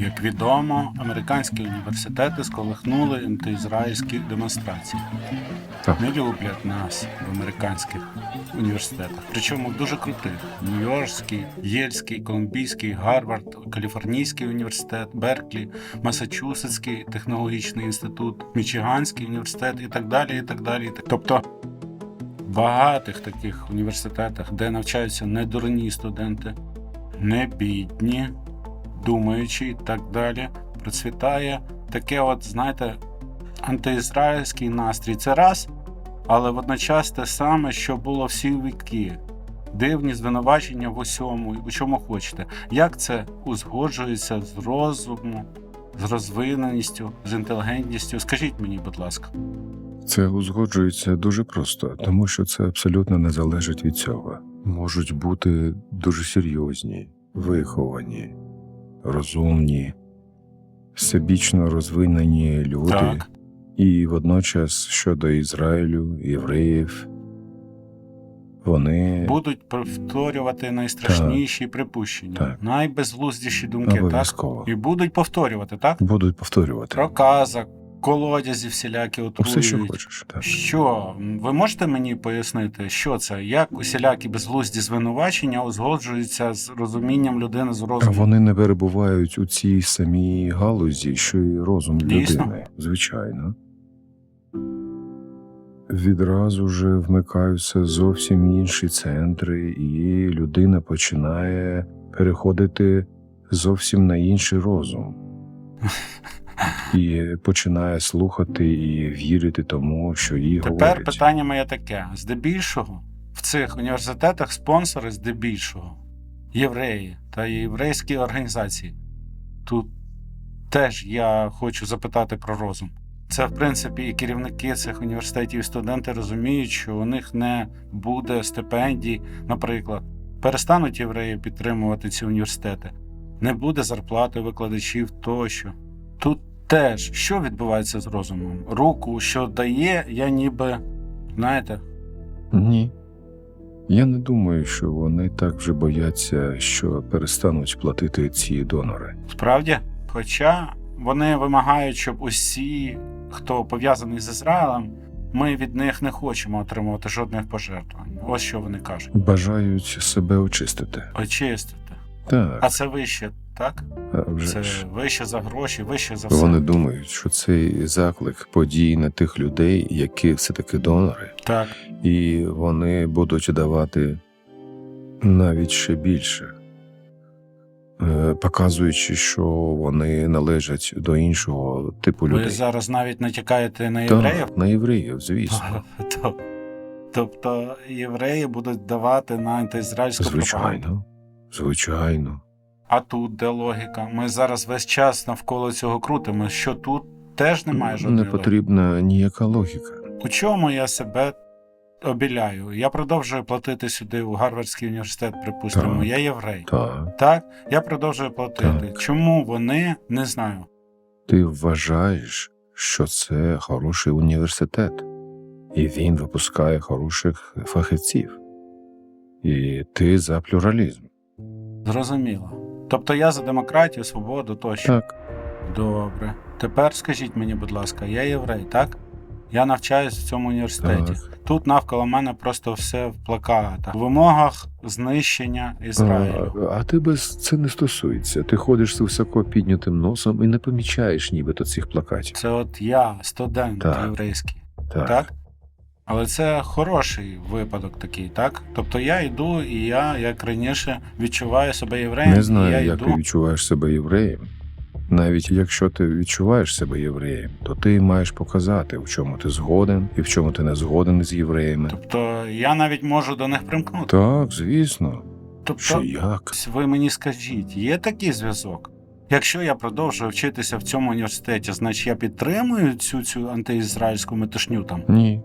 Як відомо, американські університети сколихнули антиізраїльські демонстрації. Так. Не люблять нас в американських університетах. Причому дуже крутих: Нью-Йоркський, Єльський, Колумбійський, Гарвард, Каліфорнійський університет, Берклі, Масачусетський технологічний інститут, Мічиганський університет і так далі. І так далі. Тобто в багатих таких університетах, де навчаються не дурні студенти, не бідні, думаючі і так далі, процвітає таке, от, знаєте, антиізраїльський настрій. Це раз, але водночас те саме, що було всі віки. Дивні звинувачення в усьому, у чому хочете. Як це узгоджується з розумом, з розвиненістю, з інтелігентністю? Скажіть мені, будь ласка. Це узгоджується дуже просто, тому що це абсолютно не залежить від цього. Можуть бути дуже серйозні, виховані, розумні, всебічно розвинені люди, Так. і водночас щодо Ізраїлю, євреїв, вони Будуть повторювати найстрашніші припущення, Так. найбезглуздіші думки, так? І будуть повторювати, так? будуть повторювати Про казак, колодязі всілякі отруюють. все, що хочеш. Так. Що ви можете мені пояснити, що це? Як усілякі безглузді звинувачення узгоджуються з розумінням людини з розумом? Вони не перебувають у цій самій галузі, що й розум Дійсно? людини, звичайно. Відразу же вмикаються зовсім інші центри, і людина починає переходити зовсім на інший розум. І починає слухати і вірити тому, що їй Тепер говорять. питання моє таке: здебільшого в цих університетах спонсори здебільшого євреї та єврейські організації. Тут теж я хочу запитати про розум. Це, в принципі, і керівники цих університетів, і студенти розуміють, що у них не буде стипендій, наприклад, перестануть євреї підтримувати ці університети, не буде зарплати викладачів тощо. Тут теж що відбувається з розумом? Руку, що дає, я ніби, знаєте, Ні. Я не думаю, що вони так вже бояться, що перестануть платити ці донори. Справді, хоча вони вимагають, щоб усі, хто пов'язаний з Ізраїлем, ми від них не хочемо отримувати жодних пожертвувань. Ось що вони кажуть. Бажають себе очистити. Очистити. Так, А це вище, так? а вже Це ж. вище за гроші, вище за все. Вони думають, що цей заклик подій на тих людей, які все таки донори, Так. і вони будуть давати навіть ще більше, Е, показуючи, що вони належать до іншого типу людей. Ви зараз навіть натякаєте на євреїв? Так, на євреїв, звісно. Тобто євреї будуть давати на антиізраїльську пропаганду. Звичайно, звичайно. А тут де логіка? Ми зараз весь час навколо цього крутимо. Що тут теж немає Не жодної логіки. потрібна ніяка логіка. У чому я себе обіляю? Я продовжую платити сюди у Гарвардський університет, припустимо. Так. Я єврей. Так, Так, я продовжую платити. Так. Чому вони не знаю? ти вважаєш, що це хороший університет, і він випускає хороших фахівців. І ти за плюралізм. Зрозуміло. Тобто я за демократію, свободу тощо. Так, Добре. Тепер скажіть мені, будь ласка, я єврей, так? Я навчаюсь в цьому університеті. Так. Тут навколо мене просто все в плакатах, в вимогах знищення Ізраїлю. а, а тебе це не стосується. Ти ходиш з високо піднятим носом і не помічаєш нібито цих плакатів. Це от я, студент Так. єврейський, Так. так? Але це хороший випадок такий, так? Тобто я йду, і я, як раніше, відчуваю себе євреєм. Не і я знаю, як йду. ти відчуваєш себе євреєм. Навіть якщо ти відчуваєш себе євреєм, то ти маєш показати, в чому ти згоден і в чому ти не згоден з євреями. Тобто я навіть можу до них примкнути. Так, звісно. Тобто, Що як? Ви мені скажіть, є такий зв'язок? Якщо я продовжую вчитися в цьому університеті, значить я підтримую цю цю антиізраїльську метушню там? Ні,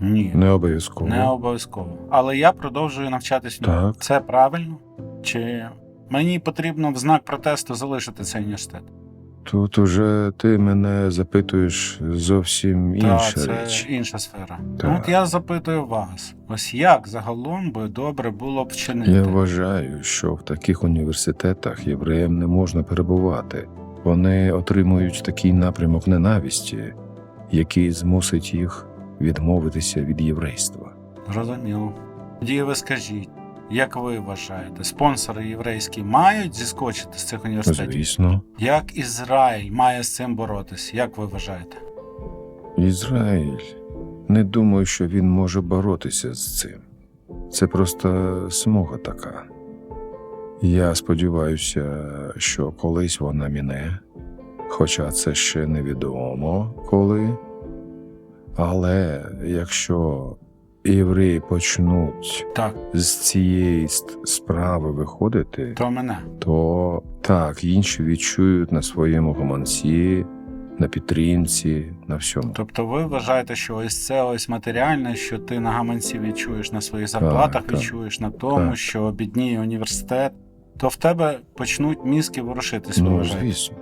Ні, не обов'язково. не обов'язково. Але я продовжую навчатись. Так. Це правильно? Чи мені потрібно в знак протесту залишити цей університет? Тут уже ти мене запитуєш зовсім Та, інша це річ. інша сфера. Ну, От я запитую вас: ось як загалом би добре було б вчинити? Я вважаю, що в таких університетах євреям не можна перебувати. Вони отримують такий напрямок ненависті, який змусить їх відмовитися від єврейства. Зрозуміло. Тоді ви скажіть, як ви вважаєте, спонсори єврейські мають зіскочити з цих університетів? Звісно, Як Ізраїль має з цим боротись? Як ви вважаєте? Ізраїль не думаю, що він може боротися з цим. Це просто смуга така. Я сподіваюся, що колись вона міне, хоча це ще невідомо коли. Але якщо євреї почнуть Так, з цієї справи виходити, то мене. то так, інші відчують на своєму гаманці, на підтримці, на всьому. Тобто ви вважаєте, що ось це ось матеріальне, що ти на гаманці відчуєш на своїх зарплатах, так. відчуєш на тому, Так. що обідніє університет, то в тебе почнуть мізки ворушитись, Ну, звісно.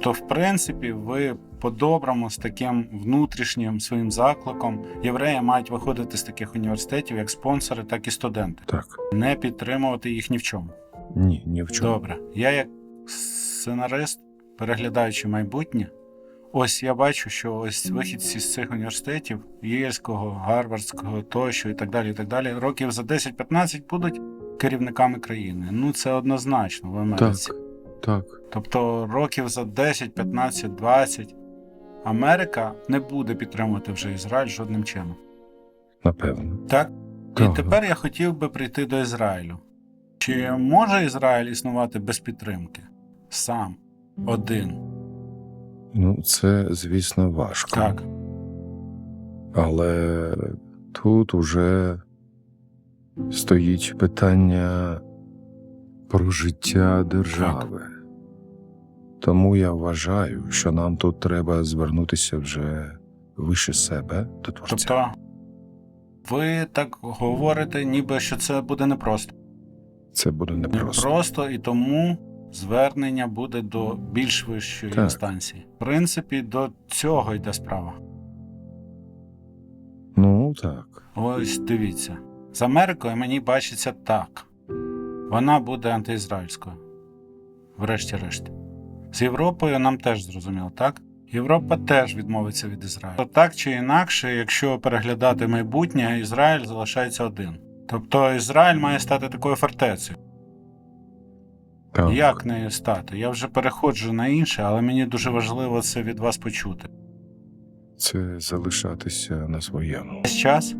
То в принципі ви по-доброму з таким внутрішнім своїм закликом євреї мають виходити з таких університетів як спонсори, так і студенти, Так. не підтримувати їх ні в чому. Ні, ні в чому. Добре, я як сценарист, переглядаючи майбутнє, ось я бачу, що ось вихідці з цих університетів, Єльського, Гарвардського тощо і так далі, і так далі, років за 10-15 будуть керівниками країни. Ну це однозначно в Америці. Так, так. Тобто років за 10, 15, 20 Америка не буде підтримувати вже Ізраїль жодним чином. Напевно. Так? Так. І тепер я хотів би прийти до Ізраїлю. Чи може Ізраїль існувати без підтримки? Сам, один. Ну, це, звісно, важко. Так. Але тут уже стоїть питання про життя держави. Тому я вважаю, що нам тут треба звернутися вже вище себе до творця. Тобто, ви так говорите, ніби що це буде непросто. Це буде непросто. Непросто, і тому звернення буде до більш вищої Так. інстанції. В принципі, до цього йде справа. Ну так. Ось дивіться. З Америкою мені бачиться так. Вона буде антиізраїльською. Врешті-решт. З Європою нам теж зрозуміло, так? Європа теж відмовиться від Ізраїлю. Так чи інакше, якщо переглядати майбутнє, Ізраїль залишається один. Тобто Ізраїль має стати такою фортецею. так. Як нею стати? Я вже переходжу на інше, але мені дуже важливо це від вас почути. Це залишатися на своєму. Весь час,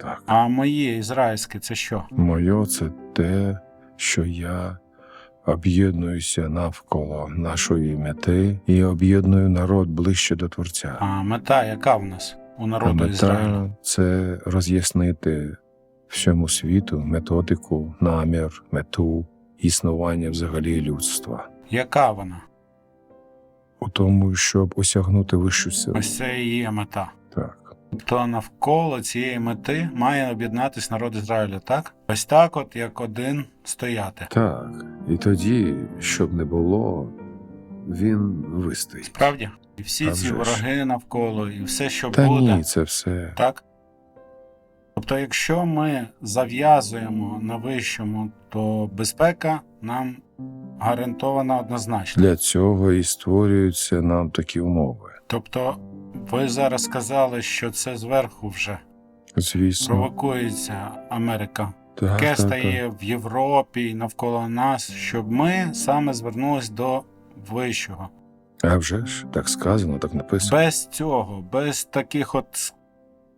Так. а моє ізраїльське це що? Моє це те, що я об'єднуюся навколо нашої мети і об'єдную народ ближче до Творця. А мета яка в нас у А народу Ізраїлю? мета це роз'яснити всьому світу методику, намір, мету існування взагалі людства. Яка вона? У тому, щоб осягнути вищу силу. Ось це і є мета. Так. Тобто навколо цієї мети має об'єднатись народ Ізраїлю, так? Ось так, от як один стояти. Так. І тоді, щоб не було, він вистоїть. Правді? І всі А ці ж. вороги навколо, і все, що Та буде, ні, це все. так? Тобто, якщо ми зав'язуємо на вищому, то безпека нам гарантована однозначно. Для цього і створюються нам такі умови. Тобто, ви зараз сказали, що це зверху вже Звісно, провокується Америка. так, Яке так, так. стає в Європі і навколо нас, щоб ми саме звернулись до вищого. А вже ж так сказано, так написано. Без цього, без таких от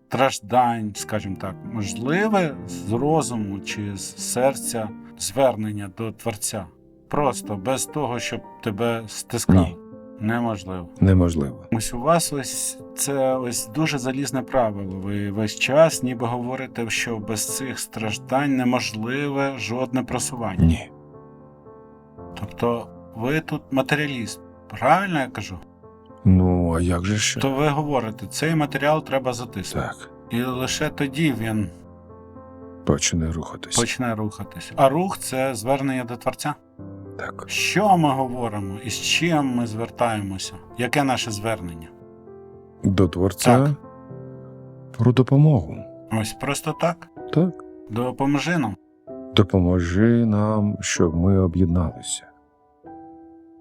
страждань, скажімо так, можливе з розуму чи з серця звернення до Творця. Просто без того, щоб тебе стискали. Ні. Неможливо. Неможливо. Ось у вас ось це ось дуже залізне правило. Ви весь час ніби говорите, що без цих страждань неможливе жодне просування. Ні. Тобто ви тут матеріаліст. Правильно я кажу? Ну, а як же ще? То ви говорите, цей матеріал треба затиснути. Так, І лише тоді він почне рухатись. почне рухатись. А рух це звернення до Творця. Так. Що ми говоримо і з чим ми звертаємося? Яке наше звернення? До Творця Так. про допомогу. Ось просто так. Так. Допоможи нам. Допоможи нам, щоб ми об'єдналися.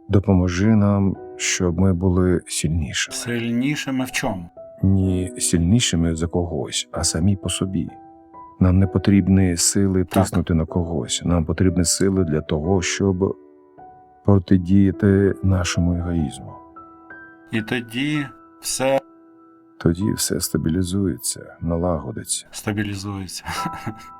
Допоможи нам, щоб ми були сильнішими. Сильнішими в чому? Ні сильнішими за когось, а самі по собі. Нам не потрібні сили Так. тиснути на когось. Нам потрібні сили для того, щоб протидіяти нашому егоїзму. І тоді все Тоді все стабілізується, налагодиться. стабілізується.